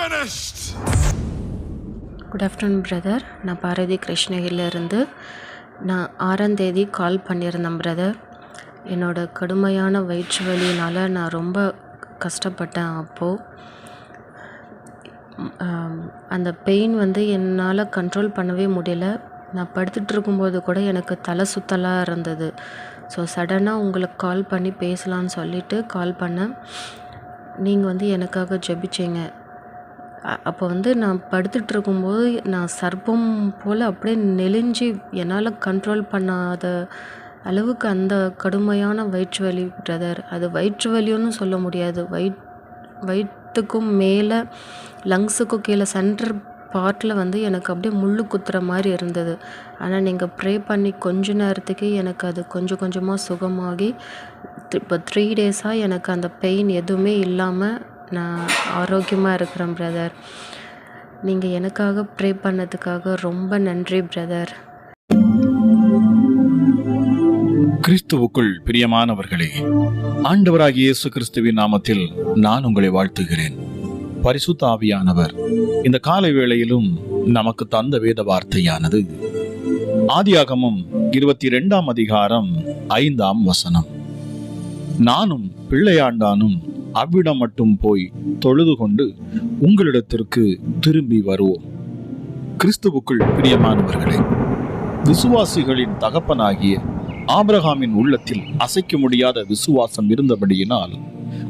finished. Good afternoon brother நான் பாரதி கிருஷ்ணகிரியிலேருந்து நான் ஆறாந்தேதி கால் பண்ணியிருந்தேன் பிரதர் என்னோட கடுமையான வயிற்று வலியினால் நான் ரொம்ப கஷ்டப்பட்டேன் அப்போது அந்த பெயின் வந்து என்னால் கண்ட்ரோல் பண்ணவே முடியல. நான் படுத்துட்டு இருக்கும்போது கூட எனக்கு தலை சுத்தலாக இருந்தது. ஸோ சடனாக உங்களுக்கு கால் பண்ணி பேசலான்னு சொல்லிவிட்டு கால் பண்ணேன். நீங்கள் வந்து எனக்காக ஜெபிச்சீங்க. அப்போ வந்து நான் படுத்துட்டு இருக்கும்போது நான் சர்ப்பம் போல் அப்படியே நெளிஞ்சு என்னால் கண்ட்ரோல் பண்ணாத அளவுக்கு அந்த கடுமையான வயிற்று வலி பிரதர் அது வயிற்று வலின்னு சொல்ல முடியாது. வயிற் வயிற்றுக்கும் மேலே லங்ஸுக்கும் கீழே சென்டர் பார்ட்டில் வந்து எனக்கு அப்படியே முள்ளு குத்துற மாதிரி இருந்தது. ஆனால் நீங்கள் ப்ரே பண்ணி கொஞ்ச நேரத்துக்கு எனக்கு அது கொஞ்சம் கொஞ்சமாக சுகமாகி இப்போ த்ரீ டேஸாக எனக்கு அந்த பெயின் எதுவுமே இல்லாமல் நான் ஆரோக்கியமாக இருக்கிறேன் பிரதர் நீங்கள் எனக்காக ப்ரே பண்ணதுக்காக ரொம்ப நன்றி பிரதர் கிறிஸ்துவுக்குள் பிரியமானவர்களே ஆண்டவராகிய இயேசு கிறிஸ்துவின் நாமத்தில் நான் உங்களை வாழ்த்துகிறேன். பரிசுத்த ஆவியானவர் இந்த காலை வேளையிலும் நமக்கு தந்த வேத வார்த்தையானது ஆதியாகமும் இருபத்தி இரண்டாம் அதிகாரம் ஐந்தாம் வசனம். நானும் பிள்ளையாண்டானும் அவ்விடம் மட்டும் போய் தொழுது கொண்டு உங்களிடத்திற்கு திரும்பி வருவோம். கிறிஸ்துவுக்குள் பிரியமானவர்களே விசுவாசிகளின் தகப்பனாகிய ஆபிரகாமின் உள்ளத்தில் அசைக்க முடியாத விசுவாசம் இருந்தபடியினால்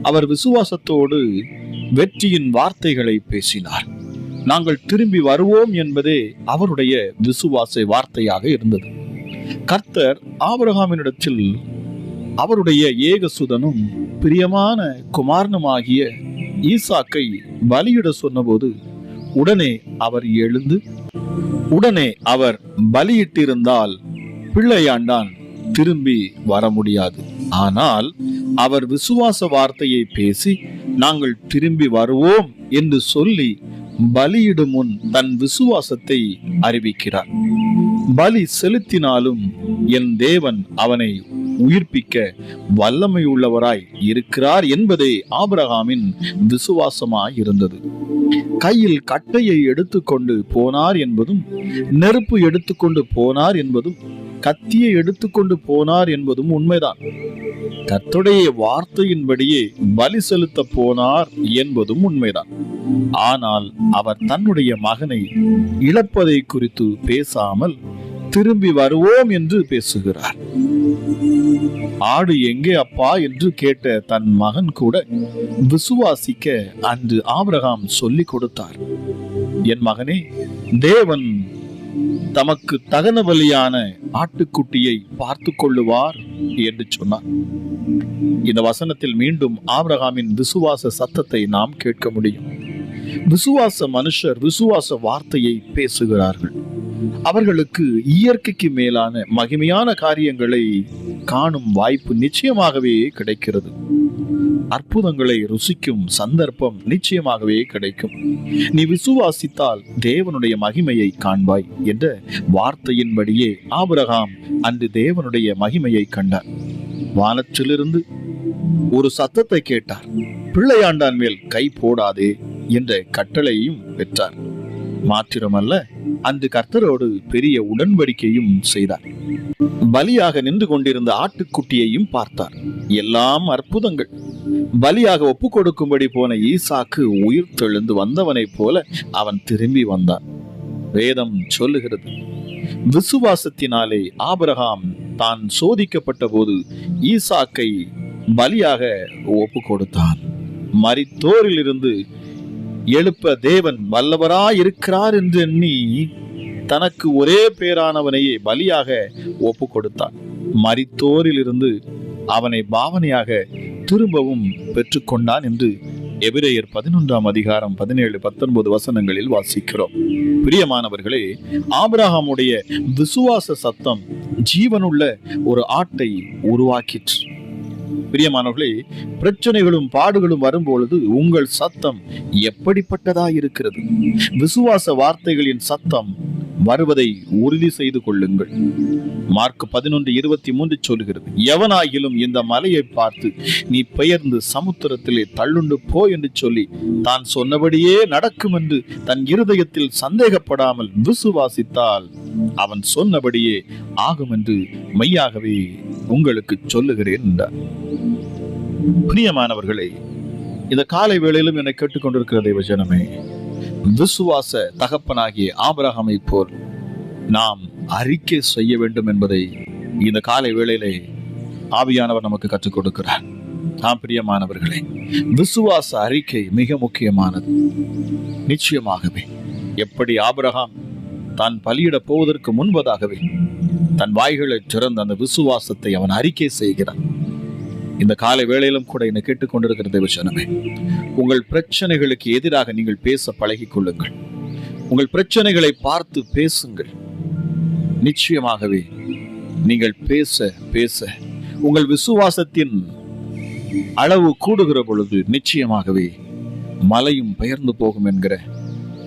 அவர் விசுவாசத்தோடு வெற்றியின் வார்த்தைகளை பேசினார். நாங்கள் திரும்பி வருவோம் என்பதே அவருடைய விசுவாச வார்த்தையாக இருந்தது. கர்த்தர் ஆபிரகாமினிடத்தில் அவருடைய ஏகசுதனும் பிரியமான குமாரனுமாகிய ஈசாக்கை பலியிட சொன்னபோது உடனே அவர் எழுந்து உடனே அவர் பலியிட்டிருந்தால் பிள்ளையாண்டான் திரும்பி வர முடியாது ஆனால் அவர் விசுவாச வார்த்தையை பேசி நாங்கள் திரும்பி வருவோம் என்று சொல்லி பலியிடும் முன் தன் விசுவாசத்தை அறிவிக்கிறார். பலி செலுத்தினாலும் என் தேவன் அவனை உயிர்ப்பிக்க வல்லமை உள்ளவராய் இருக்கிறார் என்பதே ஆபிரகாமின் விசுவாசமாய் இருந்தது கையில் கட்டையை எடுத்துக்கொண்டு போனார் என்பதும் நெருப்பு எடுத்துக்கொண்டு போனார் என்பதும் கத்தியை எடுத்துக்கொண்டு போனார் என்பதும் உண்மைதான். கத்துடைய வார்த்தையின்படியே பலி செலுத்த போனார் என்பதும் உண்மைதான். ஆனால் அவர் தன்னுடைய மகனை இழப்பதை குறித்து பேசாமல் திரும்பி வருவோம் என்று பேசுகிறார். ஆடு எங்கே அப்பா என்று கேட்ட தன் மகன் கூட விசுவாசிக்க அன்று ஆபிரகாம் சொல்லிக் கொடுத்தார். என் மகனே தேவன் தமக்கு தகன பலியான ஆட்டுக்குட்டியை பார்த்து கொள்ளுவார் என்று சொன்னார். இந்த வசனத்தில் மீண்டும் ஆபிரகாமின் விசுவாச சத்தத்தை நாம் கேட்க முடியும். விசுவாச மனுஷர் விசுவாச வார்த்தையை பேசுகிறார்கள். அவர்களுக்கு இயற்கைக்கு மேலான மகிமையான காரியங்களை காணும் வாய்ப்பு நிச்சயமாகவே கிடைக்கிறது. அற்புதங்களை ருசிக்கும் சந்தர்ப்பம் நிச்சயமாகவே கிடைக்கும். நீ விசுவாசித்தால் தேவனுடைய மகிமையை காண்பாய் என்ற வார்த்தையின்படியே ஆபிரகாம் அன்று தேவனுடைய மகிமையை கண்டார். வானத்திலிருந்து ஒரு சத்தத்தை கேட்டார். பிள்ளையாண்டான் மேல் கை போடாதே என்ற கட்டளையும் பெற்றார். மாத்திரமல்ல அன்று கர்த்தரோடு பெரிய உடன்படிக்கையும் செய்தார். பலியாக நின்று கொண்டிருந்த ஆட்டுக்குட்டியையும் பார்த்தார். எல்லாம் அற்புதங்கள். பலியாக ஒப்பு கொடுக்கும்படி போன ஈசாக்கு உயிர் தெழுந்து வந்தவனைப் போல அவன் திரும்பி வந்தான். வேதம் சொல்லுகிறது விசுவாசத்தினாலே ஆபரகாம் தான் சோதிக்கப்பட்ட போது ஈசாக்கை பலியாக ஒப்பு கொடுத்தான். மரித்தோரிலிருந்து எழுப்ப தேவன் வல்லவரா இருக்கிறார் என்று எண்ணி தனக்கு ஒரே பேரானவனையே பலியாக ஒப்பு கொடுத்தான் மரித்தோரிலிருந்து அவனை பாவனையாக திரும்பவும் பெற்றுக்கொண்டான் என்று எபிரேயர் பதினொன்றாம் அதிகாரம் பதினேழு பத்தொன்பது வசனங்களில் வாசிக்கிறோம். பிரியமானவர்களே ஆபிரகாமுடைய விசுவாச சத்தம் ஜீவனுள்ள ஒரு ஆட்டை உருவாக்கிற்று. பிரியமானவர்களே பிரச்சனைகளும் பாடுகளும் வரும்பொழுது உங்கள் சத்தம் எப்படிப்பட்டதா இருக்கிறது விசுவாச வார்த்தைகளின் சத்தம் வருவதை உறுதி செய்து கொள்ளுங்கள். மார்க் பதினொன்று இருபத்தி மூன்று சொல்கிறது எவனாயிலும் இந்த மலையை பார்த்து நீ பெயர்ந்து சமுத்திரத்திலே தள்ளுண்டு போ என்று சொல்லி தான் சொன்னபடியே நடக்கும் என்று தன் இருதயத்தில் சந்தேகப்படாமல் விசுவாசித்தால் அவன் சொன்னபடியே ஆகும் என்று மெய்யாகவே உங்களுக்கு சொல்லுகிறேன் என்றார். பிரியமானவர்களே இந்த காலை வேளையிலும் என்னை கேட்டுக்கொண்டிருக்கிற தெய்வ விசுவாச தகப்பனாகிய ஆபரகமை போல் நாம் அறிக்கை செய்ய வேண்டும் என்பதை இந்த காலை வேளையிலே ஆவியானவர் நமக்கு கற்றுக் கொடுக்கிறார். நாம் பிரியமானவர்களே விசுவாச அறிக்கை மிக முக்கியமானது. நிச்சயமாகவே எப்படி ஆபரகாம் தான் பலியிட போவதற்கு முன்பதாகவே தன் வாய்களை திறந்து அந்த விசுவாசத்தை அவன் அறிக்கை செய்கிறான். இந்த காலை வேளையிலும் கூட என்னை கேட்டுக்கொண்டிருக்கிற தேவச்சனமே உங்கள் பிரச்சனைகளுக்கு எதிராக நீங்கள் பேச பழகிக் கொள்ளுங்கள் உங்கள் பிரச்சனைகளை பார்த்து பேசுங்கள். நிச்சயமாகவே நீங்கள் பேச பேச உங்கள் விசுவாசத்தின் அளவு கூடுகிற பொழுது நிச்சயமாகவே மலையும் பெயர்ந்து போகும் என்கிற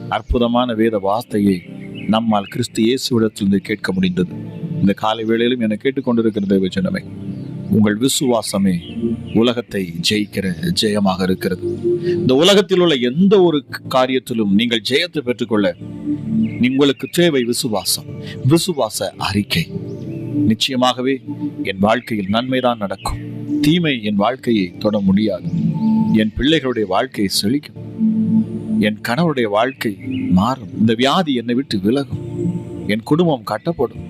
அற்புதமான வேத வார்த்தையை நம்மால் கிறிஸ்து இயேசுவிடத்திலிருந்து கேட்க முடிந்தது. இந்த காலை வேளையிலும் என கேட்டுக்கொண்டிருக்கிற வச்சனமே உங்கள் விசுவாசமே உலகத்தை ஜெயிக்கிற ஜெயமாக இருக்கிறது. இந்த உலகத்தில் உள்ள எந்த ஒரு காரியத்திலும் நீங்கள் ஜெயத்தை பெற்றுக்கொள்ள உங்களுக்கு தேவை விசுவாசம் விசுவாச அறிக்கை. நிச்சயமாகவே என் வாழ்க்கையில் நன்மைதான் நடக்கும். தீமை என் வாழ்க்கையை தொட முடியாது. என் பிள்ளைகளுடைய வாழ்க்கையை செழிக்கும். என் கணவருடைய வாழ்க்கை மாறும். இந்த வியாதி என்னை விட்டு விலகும். என் குடும்பம் கட்டப்படும்.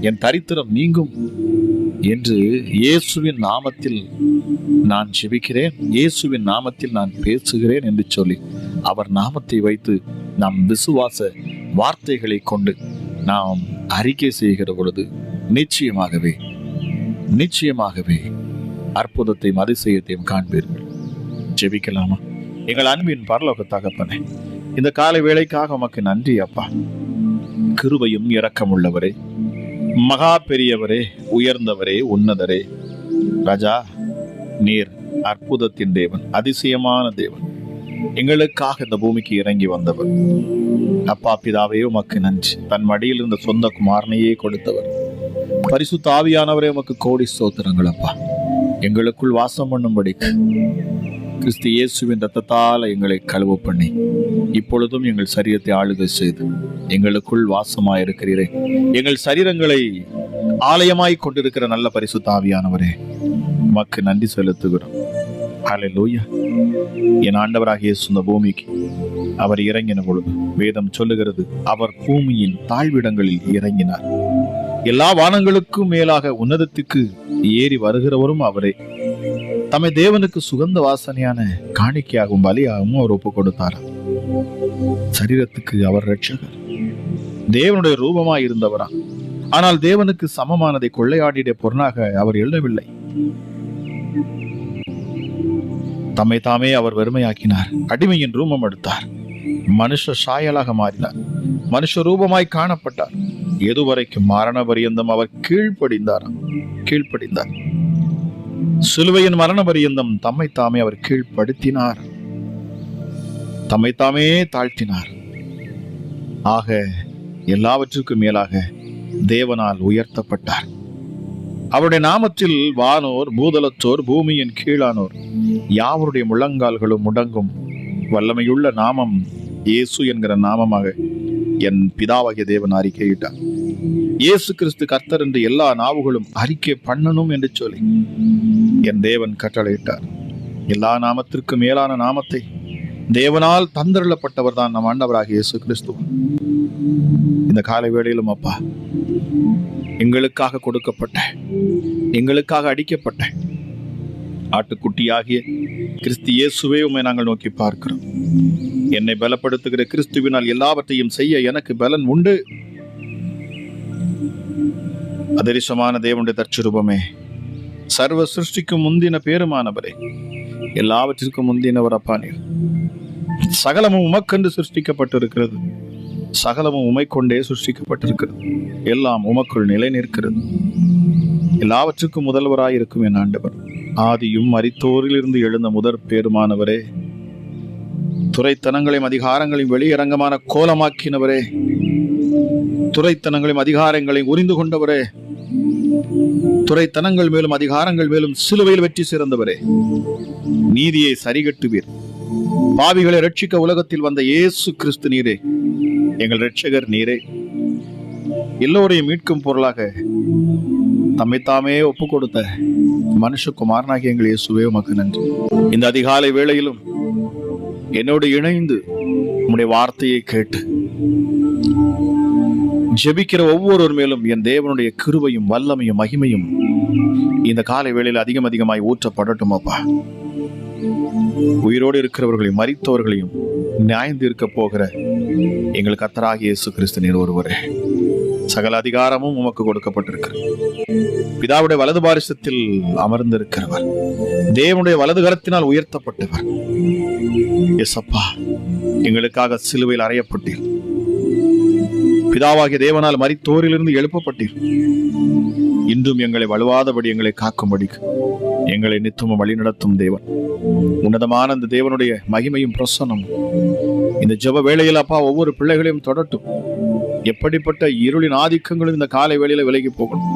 என் தரித்திரம் நீங்கும். என்று இயேசுவின் நாமத்தில் நான் ஜெபிக்கிறேன். இயேசுவின் நாமத்தில் நான் பேசுகிறேன் என்று சொல்லி அவர் நாமத்தை வைத்து நாம் விசுவாச வார்த்தைகளை கொண்டு நாம் அறிக்கை செய்கிற பொழுது நிச்சயமாகவே நிச்சயமாகவே அற்புதத்தையும் அதிசயத்தையும் காண்பீர்கள். ஜெபிக்கலாமா? எங்கள் அன்பின் பரலோக தகப்பனே இந்த காலை வேளைக்காக உமக்கு நன்றி அப்பா. கிருபையும் இரக்கமுள்ளவரே. மகா பெரியவரே உயர்ந்தவரே உன்னதரே. ராஜா நீர் அற்புதத்தின் தேவன் அதிசயமான தேவன். எங்களுக்காக இந்த பூமிக்கு இறங்கி வந்தவர். அப்பா பிதாவே உமக்கு நன்றி. தன் மடியில் இருந்த சொந்த குமாரனையே கொடுத்தவர். பரிசு தாவியானவரே உமக்கு கோடி சோத்திரங்கள் அப்பா. எங்களுக்குள் வாசம் பண்ணும்படிக்கு கிறிஸ்து இயேசுவின் ரத்தத்தால் எங்களை கழுவு பண்ணி இப்பொழுதும் எங்கள் சரீரத்தை ஆளுகை செய்து எங்களுக்குள் வாசமாயிருக்கிறீரே. எங்கள் சரீரங்களை ஆலயமாய் கொண்டிருக்கிற நல்ல பரிசு தாவியானவரே உமக்கு நன்றி செலுத்துகிறோம். ஹalleluya என் ஆண்டவராகிய இயேசு பூமிக்கு அவர் இறங்கின பொழுது வேதம் சொல்லுகிறது அவர் பூமியின் தாழ்விடங்களில் இறங்கினார். எல்லா வானங்களுக்கும் மேலாக உன்னதத்துக்கு ஏறி வருகிறவரும் அவரே. தம்மை தேவனுக்கு சுகந்த வாசனையான காணிக்கையாகவும் பலியாகவும் அவர் ஒப்பு கொடுத்தாராம் சரீரத்துக்கு அவர் ரட்சகர் தேவனுடைய ரூபமாய் இருந்தவரா? ஆனால் தேவனுக்கு சமமானதை கொள்ளையாடிய பொருளாக அவர் எழுதவில்லை தம்மை தாமே அவர் வெறுமையாக்கினார். அடிமையின் ரூபம் எடுத்தார். மனுஷ சாயலாக மாறினார். மனுஷ ரூபமாய் காணப்பட்டார். எதுவரைக்கும் மரண பரியந்தம் அவர் கீழ்ப்படிந்தார். கீழ்ப்படிந்தார். சிலுவையின் மரண பரியந்தம் தம்மை தாமே அவர் கீழ்ப்படுத்தினார். தம்மைத்தாமே தாழ்த்தினார். ஆக எல்லாவற்றுக்கும் மேலாக தேவனால் உயர்த்தப்பட்டார். அவருடைய நாமத்தில் வானோர் பூதலத்தோர் பூமியின் கீழானோர் யாவருடைய முழங்கால்களும் முடங்கும். வல்லமையுள்ள நாமம் இயேசு என்கிற நாமமாக என் பிதாவாகிய தேவன் அறிக்கையிட்டார். இயேசு கிறிஸ்து கர்த்தர் என்று எல்லா நாவுகளும் அறிக்கை பண்ணணும் என்று சொல்லி என் தேவன் கட்டளையிட்டார். எல்லா நாமத்திற்கும் மேலான நாமத்தை தேவனால் தந்தருளப்பட்டவர் தான் நம் ஆண்டவராக இயேசு கிறிஸ்து இந்த காலை வேளையிலும் அப்பா எங்களுக்காக கொடுக்கப்பட்ட எங்களுக்காக அடிக்கப்பட்ட ஆட்டுக்குட்டியாகிய கிறிஸ்து இயேசுவே உம்மை நாங்கள் நோக்கி பார்க்கிறோம். என்னை பலப்படுத்துகிற கிறிஸ்துவினால் எல்லாவற்றையும் செய்ய எனக்கு பலன் உண்டு. அதரிசமான தேவனுடைய தற்சுரூபமே சர்வ சிருஷ்டிக்கும் முந்தின பேருமானவரே எல்லாவற்றிற்கும் முந்தினவர் அப்பா நீர். சகலமும் உமக்கென்று சிருஷ்டிக்கப்பட்டிருக்கிறது. சகலமும் உமை கொண்டே சிருஷ்டிக்கப்பட்டிருக்கிறது. எல்லாம் உமக்குள் நிலை நிற்கிறது எல்லாவற்றுக்கும் முதல்வராய் இருக்கும் என் ஆண்டவர். ஆதியும் அரித்தோரிலிருந்து எழுந்த முதற் பேருமானவரே. துறைத்தனங்களையும் அதிகாரங்களையும் வெளியரங்கமான கோலமாக்கினவரே. துறைத்தனங்களையும் அதிகாரங்களையும் உரிந்து கொண்டவரே. துறைத்தனங்கள் மேலும் அதிகாரங்கள் மேலும் சிலுவையில் வெற்றி சிறந்தவரே. நீதியை சரிகட்டுவீர். பாவிகளை ரட்சிக்க உலகத்தில் வந்த இயேசு கிறிஸ்து நீரே. எங்கள் ரட்சகர் நீரே. எல்லோரையும் மீட்கும் பொருளாக தம்மை தாமே ஒப்பு கொடுத்த மனுஷகுமாரனாகிய எங்கள் இயேசுவே உமக்கு நன்றி. இந்த அதிகாலை வேளையிலும் என்னோடு இணைந்து உம்முடைய வார்த்தையை கேட்டு ஜெபிக்கிற ஒவ்வொருவர் மேலும் என் தேவனுடைய கிருவையும் வல்லமையும் மகிமையும் இந்த காலை வேளையில் அதிகம் அதிகமாய் ஊற்றப்படட்டும் அப்பா உயிரோடு இருக்கிறவர்களையும் மறித்தவர்களையும் நியாயம் தீர்க்க போகிற எங்கள் கத்தராகி இயேசு கிறிஸ்து நீர் ஒருவரே. சகல அதிகாரமும் உமக்கு கொடுக்கப்பட்டிருக்கிறது பிதாவுடைய வலது பாரிசத்தில் அமர்ந்திருக்கிறவர். தேவனுடைய வலது கரத்தினால் உயர்த்தப்பட்டவர். எஸ் அப்பா எங்களுக்காக சிலுவையில் அறையப்பட்டீர். பிதாவாகிய தேவனால் மறித்தோரிலிருந்து எழுப்பப்பட்டீர். இன்றும் எங்களை வலுவாதபடி எங்களை காக்கும்படி எங்களை நித்தமும் வழிநடத்தும் தேவன். உன்னதமான இந்த தேவனுடைய மகிமையும் பிரசன்னமும். இந்த ஜப வேளையில் அப்பா ஒவ்வொரு பிள்ளைகளையும் தொடட்டும். எப்படிப்பட்ட இருளின் ஆதிக்கங்களும் இந்த காலை வேளையில விலகி போகணும்.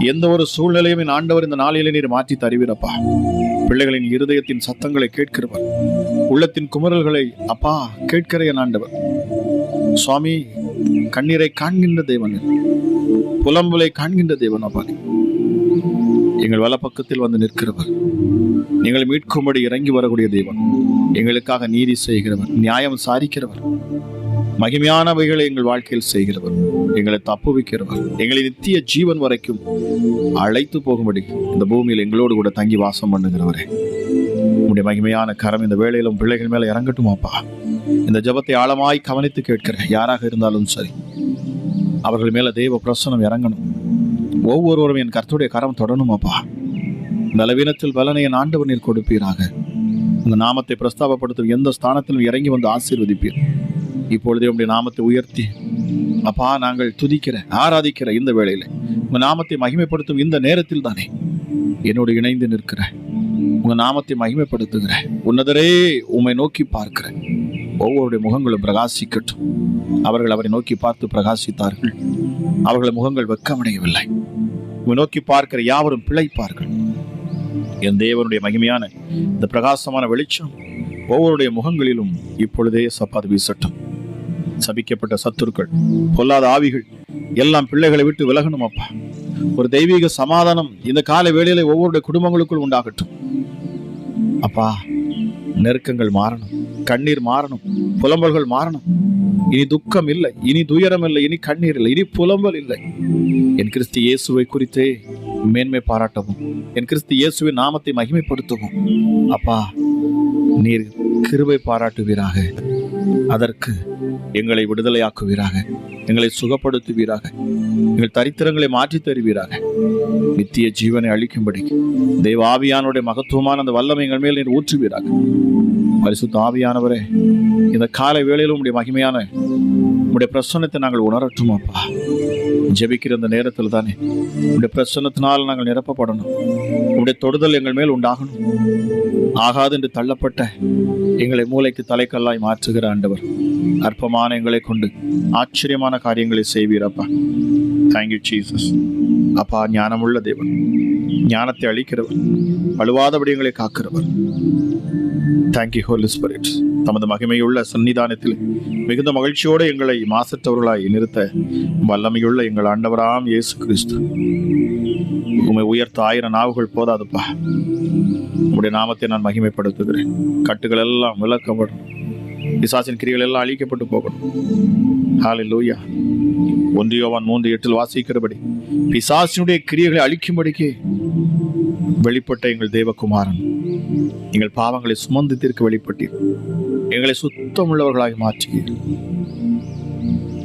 எந்த ஒரு சூழ்நிலையும் என் ஆண்டவர் இந்த நாளிலே நீர் மாற்றி தருவீரப்பா. பிள்ளைகளின் இருதயத்தின் சத்தங்களை கேட்கிறவர். உள்ளத்தின் குமரல்களை அப்பா கேட்கிற என் ஆண்டவர். சுவாமி கண்ணீரை காண்கின்ற தேவன். புலம்பலை காண்கின்ற தேவன் அப்பா. எங்கள் வலப்பக்கத்தில் வந்து நிற்கிறவர். எங்களை மீட்கும்படி இறங்கி வரக்கூடிய தெய்வன் எங்களுக்காக நீதி செய்கிறவர் நியாயம் சாரிக்கிறவர் மகிமையானவைகளை எங்கள் வாழ்க்கையில் செய்கிறவர். எங்களை தப்புவிக்கிறவர் எங்களை நித்திய ஜீவன் வரைக்கும் அழைத்து போகும்படி இந்த பூமியில் எங்களோடு கூட தங்கி வாசம் பண்ணுகிறவரே. உங்களுடைய மகிமையான கரம் இந்த வேலையிலும் பிள்ளைகள் மேல இறங்கட்டுமாப்பா இந்த ஜெபத்தை ஆழமாய் கவனித்து கேட்கிற யாராக இருந்தாலும் சரி அவர்கள் மேல தெய்வ பிரசனம் இறங்கணும். ஒவ்வொருவரும் என் கருத்துடைய கரம் தொடணுமாப்பா பலவீனத்தில் பலனை என் ஆண்டவர் நீர் கொடுப்பீராக. உங்க நாமத்தை பிரஸ்தாபப்படுத்தும் எந்த ஸ்தானத்திலும் இறங்கி வந்து ஆசீர்வதிப்பீர். இப்பொழுதே உங்களுடைய நாமத்தை உயர்த்தி அப்பா நாங்கள் துதிக்கிற ஆராதிக்கிற இந்த வேளையில உங்க நாமத்தை மகிமைப்படுத்தும் இந்த நேரத்தில் தானே என்னோடு இணைந்து நிற்கிற உங்க நாமத்தை மகிமைப்படுத்துகிற உன்னதரே உம்மை நோக்கி பார்க்கிற ஒவ்வொருடைய முகங்களும் பிரகாசிக்கட்டும். அவர்கள் அவரை நோக்கி பார்த்து பிரகாசித்தார்கள். அவர்கள் முகங்கள் வெக்கமடையவில்லை. உம்மை நோக்கி பார்க்கிற யாவரும் பிழைப்பார்கள். என் தேவனுடைய மகிமையான இந்த பிரகாசமான வெளிச்சம் ஒவ்வொருடைய முகங்களிலும் இப்பொழுதே சப்பாது வீசட்டும். சபிக்கப்பட்ட சத்துருக்கள் பொல்லாத ஆவிகள் எல்லாம் பிள்ளைகளை விட்டு விலகணும் அப்பா. ஒரு தெய்வீக சமாதானம் இந்த கால வேளையில ஒவ்வொருடைய குடும்பங்களுக்குள் உண்டாகட்டும். அப்பா நெருக்கங்கள் மாறணும் கண்ணீர் மாறணும் புலம்பல்கள் மாறணும். இனி துக்கம் இல்லை இனி துயரம் இல்லை இனி கண்ணீர் இல்லை இனி புலம்பல் இல்லை. என் கிறிஸ்து இயேசுவை குறித்தே மேன்மை பாராட்டவும். என் கிறிஸ்து இயேசுவின் நாமத்தை மகிமைப்படுத்தவும். அப்பா நீர் கிருபை பாராட்டுவீராக. அதற்கு எங்களை விடுதலையாக்குவீராக. எங்களை சுகப்படுத்துவீராக. எங்கள் தரித்திரங்களை மாற்றித் தருவீராக. நித்திய ஜீவனை அளிக்கும்படி தெய்வ ஆவியானுடைய மகத்துவமான அந்த வல்லமை எங்கள் மேல் நீர் ஊற்றுவீராக. பரிசுத்த ஆவியானவரே இந்த காலை வேளையிலும் உடைய மகிமையான உடைய பிரசன்னத்தை நாங்கள் உணரட்டுமாப்பா. ஜெபிக்கிற இந்த நேரத்தில் தானே? உடைய பிரசன்னத்தினால் நாங்கள் நிரப்பப்படணும். உடைய தொடுதல் எங்கள் மேல் உண்டாகணும். ஆகாது என்று தள்ளப்பட்ட எங்களை மூளைக்கு தலைக்கல்லாய் மாற்றுகிற ஆண்டவர் அற்பமான எங்களை கொண்டு ஆச்சரியமான காரியங்களை செய்வீரப்பா. தேங்க்யூ ஜீசஸ் அப்பா ஞானமுள்ள தேவன். ஞானத்தை அளிக்கிறவர். வலுவாதபடி எங்களை காக்கிறவர் தேங்க்யூ ஹோலி ஸ்பிரிட் தமது மகிமையுள்ள சன்னிதானத்தில் மிகுந்த மகிழ்ச்சியோடு எங்களை மாசற்றவர்களாய் நிறுத்த வல்லமையுள்ள எங்கள் ஆண்டவராம் இயேசு கிறிஸ்து. உண்மை உயர்த்த ஆயிரம் நாவுகள் போதாதுப்பா. உங்களுடைய நாமத்தை நான் மகிமைப்படுத்துகிறேன். கட்டுகள் எல்லாம் விளக்கப்படும் பிசாசின் கிரிகள் எல்லாம் அழிக்கப்பட்டு போகணும் ஹாலே லூயா ஒன்றியோவான் மூன்று எட்டில் வாசிக்கிறபடி பிசாசினுடைய கிரியைகளை அழிக்கும்படிக்கு வெளிப்பட்ட எங்கள் தேவகுமாரன் எங்கள் பாவங்களை சுமந்து தீர்க்க வெளிப்பட்டீர். எங்களை சுத்தமுள்ளவர்களாக மாற்றுகிறீர்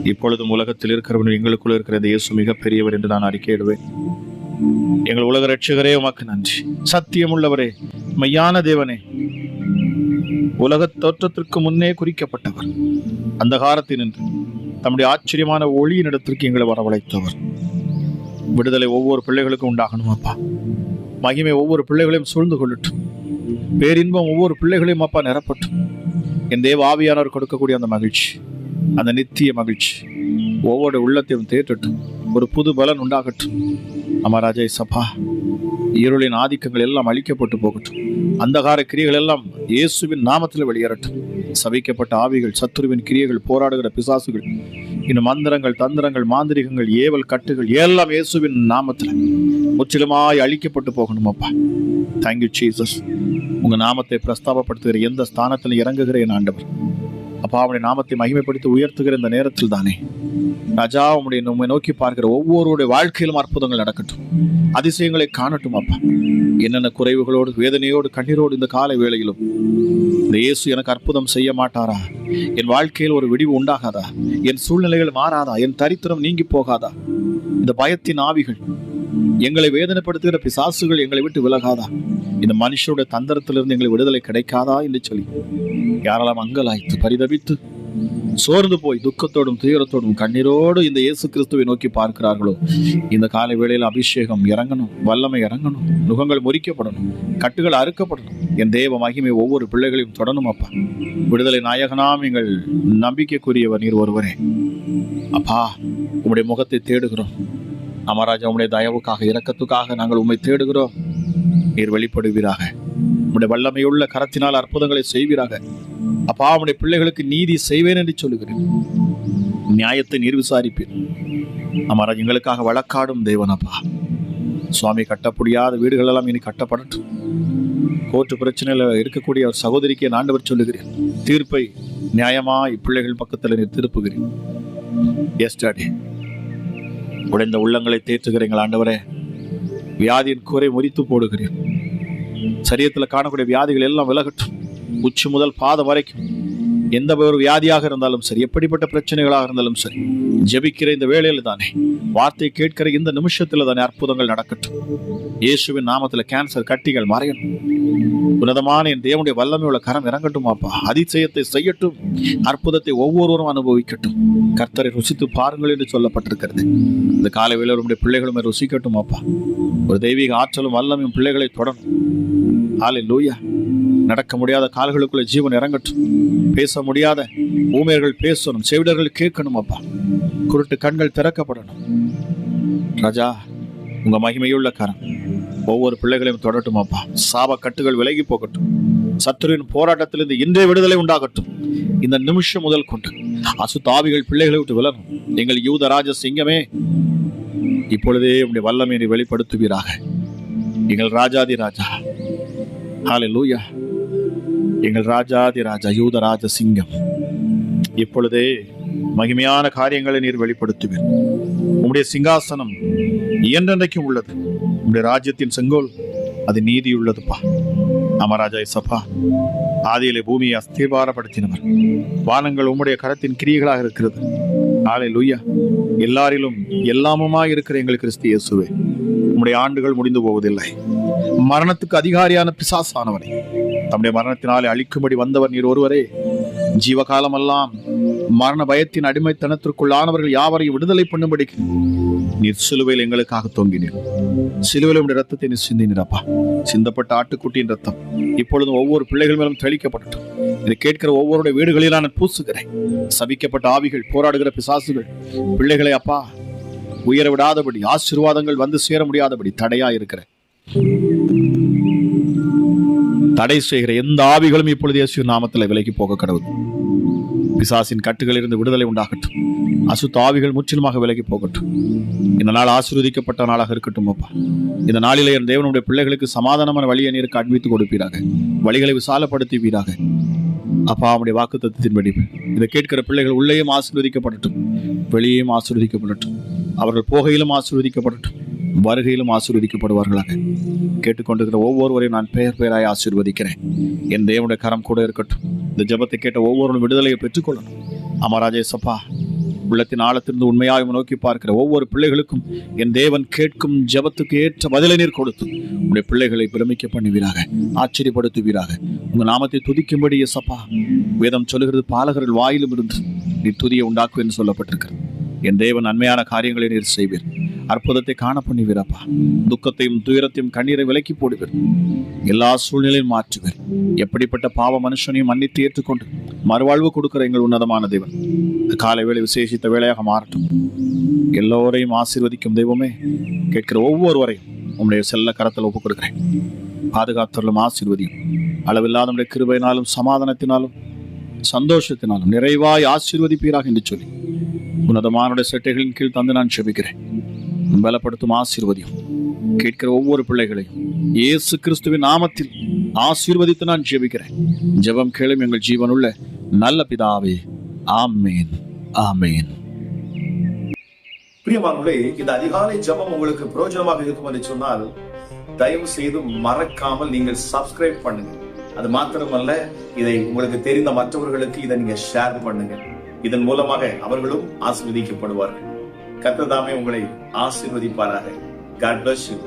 இப்பொழுதும் உலகத்தில் இருக்கிறவன் எங்களுக்குள்ள இருக்கிற இந்த இயேசு மிகப் பெரியவர் என்று நான் அறிக்கையிடுவேன். எங்கள் உலக ரட்சகரே உமக்கு நன்றி. சத்தியமுள்ளவரே மையான தேவனே உலகத் தோற்றத்திற்கு முன்னே குறிக்கப்பட்டவர். அந்த காலத்தினின்று தம்முடைய ஆச்சரியமான ஒளியின் இடத்திற்கு எங்களை வரவழைத்தவர். விடுதலை ஒவ்வொரு பிள்ளைகளுக்கும் உண்டாகணும் அப்பா. மகிமை ஒவ்வொரு பிள்ளைகளையும் சூழ்ந்து கொள்ளட்டும். பேரின்பம் ஒவ்வொரு பிள்ளைகளையும் அப்பா நிரப்பட்டும். என் தேவ ஆவியானவர் கொடுக்கக்கூடிய அந்த மகிழ்ச்சி அந்த நித்திய மகிழ்ச்சி ஒவ்வொரு உள்ளத்தையும் தேற்றட்டும். ஒரு புது பலன் உண்டாகட்டும். அமராஜா சபா இருளின் ஆதிக்கங்கள் எல்லாம் அழிக்கப்பட்டு போகட்டும். அந்தகார கிரியைகள் எல்லாம் இயேசுவின் நாமத்தில் வெளியேறட்டும். சபிக்கப்பட்ட ஆவிகள் சத்துருவின் கிரியைகள் போராடுகிற பிசாசுகள் இன்னும் மந்திரங்கள் தந்திரங்கள் மாந்திரிகங்கள் ஏவல் கட்டுகள் எல்லாம் இயேசுவின் நாமத்தில் முற்றிலுமாய் அழிக்கப்பட்டு போகணும் அப்பா. தேங்க்யூ ஜீசஸ் உங்கள் நாமத்தை பிரஸ்தாபப்படுத்துகிற எந்த ஸ்தானத்தில் இறங்குகிறேன் ஆண்டவர். அப்பா அவருடைய நாமத்தை மகிமைப்படுத்தி உயர்த்துகிற இந்த நேரத்தில் தானே. ராஜா உடைய நம்மை நோக்கி பார்க்கிற ஒவ்வொருடைய வாழ்க்கையிலும் அற்புதங்கள் நடக்கட்டும். அதிசயங்களை காணட்டும் அப்பா. என்னென்ன குறைவுகளோடு வேதனையோடு கண்ணீரோடு இந்த காலை வேளையிலும் இந்த இயேசு எனக்கு அற்புதம் செய்ய மாட்டாரா? என் வாழ்க்கையில் ஒரு விடிவு உண்டாகாதா? என் சூழ்நிலைகள் மாறாதா? என் தரித்திரம் நீங்கி போகாதா? இந்த பயத்தின் ஆவிகள் எங்களை வேதனைப்படுத்துகிற பிசாசுகள் எங்களை விட்டு விலகாதா? இந்த மனுஷனுடைய தந்திரத்திலிருந்து எங்களை விடுதலை கிடைக்காதா என்று சொல்லி யாரெல்லாம் அங்கலாய்த்து பரிதபித்து சோர்ந்து போய் துக்கத்தோடும் துயரத்தோடும் கண்ணீரோடு இந்த இயேசு கிறிஸ்துவை நோக்கி பார்க்கிறார்களோ? இந்த காலை வேளையில் அபிஷேகம் இறங்கணும் வல்லமை இறங்கணும் நுகங்கள் முறிக்கப்படணும் கட்டுகள் அறுக்கப்படணும். என் தேவ மகிமை ஒவ்வொரு பிள்ளைகளையும் தொடணும் அப்பா. விடுதலை நாயகனாம் எங்கள் நம்பிக்கைக்குரியவர் நீர் ஒருவரே. அப்பா உங்களுடைய முகத்தை தேடுகிறோம். அமராஜா உம்முடைய தயவுக்காக இரக்கத்துக்காக நாங்கள் உம்மை தேடுகிறோம். நீர் வெளிப்படுவீராக. உம்முடைய வல்லமையுள்ள கரத்தினால் அற்புதங்களை செய்வீராக. அப்பா உடைய பிள்ளைகளுக்கு நீதி செய்வேன் என்று சொல்லுகிறேன். நியாயத்தை நீர் விசாரிப்பீர். அமராஜ் எங்களுக்காக வழக்காடும் தேவனப்பா சுவாமி கட்டப்படியாத வீடுகள் எல்லாம் இனி கட்டப்படட்டும். கோர்ட்டு பிரச்சனையில் இருக்கக்கூடிய ஒரு சகோதரிக்கு நான் ஆண்டவர் சொல்லுகிறேன். தீர்ப்பை நியாயமா இப்பிள்ளைகள் பக்கத்தில் நீர் திருப்புகிறேன். எஸ் டாடி உடைந்த உள்ளங்களை தேற்றுகிறீங்கள் ஆண்டவரே. வியாதியின் குறை முறித்து போடுகிறேன் சரீரத்தில் காணக்கூடிய வியாதிகள் எல்லாம் விலகட்டும். உச்சி முதல் பாதம் வரைக்கும் எந்த ஒரு வியாதியாக இருந்தாலும் சரி எப்படிப்பட்ட பிரச்சனைகளாக இருந்தாலும் சரி ஜெபிக்கிற இந்த வேலையில தானே வார்த்தை கேட்கிற இந்த நிமிஷத்துல தானே அற்புதங்கள் நடக்கட்டும். இயேசுவின் நாமத்துல கேன்சர் கட்டிகள் மறையணும் உன்னதமான என் தேவனுடைய வல்லமை உள்ள கரம் இறங்கட்டும் அப்பா அதிசயத்தை செய்யட்டும். அற்புதத்தை ஒவ்வொருவரும் அனுபவிக்கட்டும். கர்த்தரை ருசித்து பாருங்கள் என்று சொல்லப்பட்டிருக்கிறது. இந்த காலை வேளையில் உங்களுடைய பிள்ளைகளுமே ருசிக்கட்டும் அப்பா ஒரு தெய்வீக ஆற்றலும் வல்லமையும் பிள்ளைகளை தொடரும். ஆலை லூயா நடக்க முடியாத கால்களுக்குள்ள ஜீவன் இறங்கட்டும். பேச முடியாத ஊமையர்கள் பேசணும். செவிடர்கள் கேட்கணும் அப்பா குருட்டு கண்கள் திறக்கப்படணும். ராஜா உங்க மகிமையுள்ள கரம். ஒவ்வொரு பிள்ளைகளையும் தொடட்டும் அப்பா. சாப கட்டுகள் விலகி போகட்டும். சத்துருவின் போராட்டத்திலிருந்து இன்றைய விடுதலை உண்டாகட்டும். இந்த நிமிஷம் முதல் கொண்டு அசுத்தாவிகள் பிள்ளைகளை விட்டு விலகும். எங்கள் யூதராஜ சிங்கமே இப்பொழுதே உடைய வல்லமையை வெளிப்படுத்துவீராக. எங்கள் ராஜாதி ராஜா. ஹாலே லூயா எங்கள் ராஜாதி ராஜா யூதராஜ சிங்கம். இப்பொழுதே மகிமையான காரியங்களை நீர் வெளிப்படுத்துவீர் உம்முடைய சிங்காசனம் என்றென்றைக்கும் உள்ளது. உம்முடைய ராஜ்யத்தின் செங்கோல் அது நீதி உள்ளதுப்பா அமராஜா சபா ஆதியிலே பூமியை அஸ்திபாரப்படுத்தினவர். வானங்கள் உம்முடைய கரத்தின் கிரியைகளாக இருக்கிறது. ஆலை லூயா எல்லாரிலும் எல்லாமுமா இருக்கிற எங்கள் கிறிஸ்து இயேசுவே உம்முடைய ஆண்டுகள் முடிந்து போவதில்லை. மரணத்துக்கு அதிகாரியான பிசாசானவனை தம்முடைய மரணத்தினாலே அழிக்கும்படி வந்தவர் நீர் ஒருவரே. ஜீவகாலமெல்லாம் மரண பயத்தின் அடிமைத்தனத்திற்குள்ளானவர்கள் யாவரையும் விடுதலை பண்ணும்படி நீர் சிலுவையில் எங்களுக்காக தொங்கினீர். சிலுவையில் உடைய ரத்தத்தை நீர் சிந்தினீரப்பா. சிந்தப்பட்ட ஆட்டுக்குட்டியின் ரத்தம் இப்பொழுதும் ஒவ்வொரு பிள்ளைகள் மேலும் தெளிக்கப்படட்டும் இதை கேட்கிற ஒவ்வொருடைய வீடுகளில் நான் பூசுகிறேன். சபிக்கப்பட்ட ஆவிகள் போராடுகிற பிசாசுகள் பிள்ளைகளை அப்பா உயர விடாதபடி ஆசீர்வாதங்கள் வந்து சேர முடியாதபடி தடையா இருக்கிற தடை செய்கிற எந்த ஆவிகளும் இப்பொழுது இயேசு நாமத்தில் விலகி போக கடவுள். பிசாசின் கட்டுகளிலிருந்து விடுதலை உண்டாகட்டும். அசுத்த ஆவிகள் முற்றிலுமாக விலகி போகட்டும். இந்த நாள் ஆசீர்வதிக்கப்பட்ட நாளாக இருக்கட்டும் அப்பா. இந்த நாளிலே என் தேவனுடைய பிள்ளைகளுக்கு சமாதானமான வழியை நீருக்கு அன்பித்து கொடுப்பீராக. வழிகளை விசாலப்படுத்துவீராக. அப்பா அவனுடைய வாக்கு தத்துவத்தின்படி இதை கேட்கிற பிள்ளைகள் உள்ளேயும் ஆசீர்வதிக்கப்படட்டும். வெளியேயும் ஆசீர்வதிக்கப்படட்டும். அவர்கள் போகையிலும் ஆசீர்வதிக்கப்படட்டும். வருகையிலும் ஆசீர்வதிக்கப்படுவார்களாக. கேட்டுக்கொண்டிருக்கிற ஒவ்வொருவரையும் நான் பெயர் பெயராய் ஆசீர்வதிக்கிறேன். என் தேவனுடைய கரம் கூட இருக்கட்டும். இந்த ஜபத்தை கேட்ட ஒவ்வொருவரும் விடுதலையை பெற்றுக்கொள்ளணும். அமராஜேசப்பா உள்ளத்தின் ஆழத்திலிருந்து உண்மையாக நோக்கி பார்க்கிற ஒவ்வொரு பிள்ளைகளுக்கும் என் தேவன் கேட்கும் ஜெபத்துக்கு ஏற்ற பதிலை நீர் கொடுத்து உடைய பிள்ளைகளை பிரமிக்க பண்ணுவீராக ஆச்சரியப்படுத்துவீராக. உங்க நாமத்தை துதிக்கும்படி சப்பா வேதம் சொல்லுகிறது பாலகர்கள் வாயிலும் இருந்து நீ துதியை உண்டாக்குவேன் சொல்லப்பட்டிருக்கிறது. என் தேவன் நன்மையான காரியங்களை நீர் செய்வீர். அற்புதத்தை காண பண்ணுவீரப்பா துக்கத்தையும் துயரத்தையும் கண்ணீரை விலக்கி போடுவீர். எல்லா சூழ்நிலையும் மாற்றுவீர். எப்படிப்பட்ட பாவ மனுஷனையும் மன்னித்து ஏற்றுக்கொண்டு மறுவாழ்வு கொடுக்கிற எங்கள் உன்னதமான தேவன். காலை வேலை விசேஷித்த வேலையாக மாறட்டும். எல்லோரையும் ஆசீர்வதிக்கும் தெய்வமே கேட்கிற ஒவ்வொருவரையும் உம்முடைய செல்ல கரத்தில் ஒப்புக் கொடுக்கிறேன் பாதுகாத்தலும் ஆசீர்வதியும். அளவில்லாத கிருபையினாலும் சமாதானத்தினாலும் சந்தோஷத்தினாலும் நிறைவாய் ஆசீர்வதிப்பீராக என்று சொல்லி. உன்னதமானுடைய செட்டைகளின் கீழ் தந்து நான் செபிக்கிறேன். பலப்படுத்தும் ஆசீர்வதியும் கேட்கிற ஒவ்வொரு பிள்ளைகளையும் இயேசு கிறிஸ்துவின் நாமத்தில் ஆசீர்வதித்து நான் ஜெபிக்கிறேன் ஜெபம் கேளும் எங்கள் ஜீவனுள்ள நல்ல பிதாவே ஆமேன் ஆமேன். பிரியமானே இந்த அதிகாலை ஜெபம் உங்களுக்கு பிரயோஜனமாக இருக்கும் என்று சொன்னால் தயவு செய்து மறக்காமல் நீங்கள் சப்ஸ்கிரைப் பண்ணுங்க அது மாத்திரமல்ல இதை உங்களுக்கு தெரிந்த மற்றவர்களுக்கு இதை நீங்க ஷேர் பண்ணுங்க. இதன் மூலமாக அவர்களும் ஆசீர்வதிக்கப்படுவார்கள். கத்ததாமே உங்களை ஆசீர்வதிப்பாராக. God bless you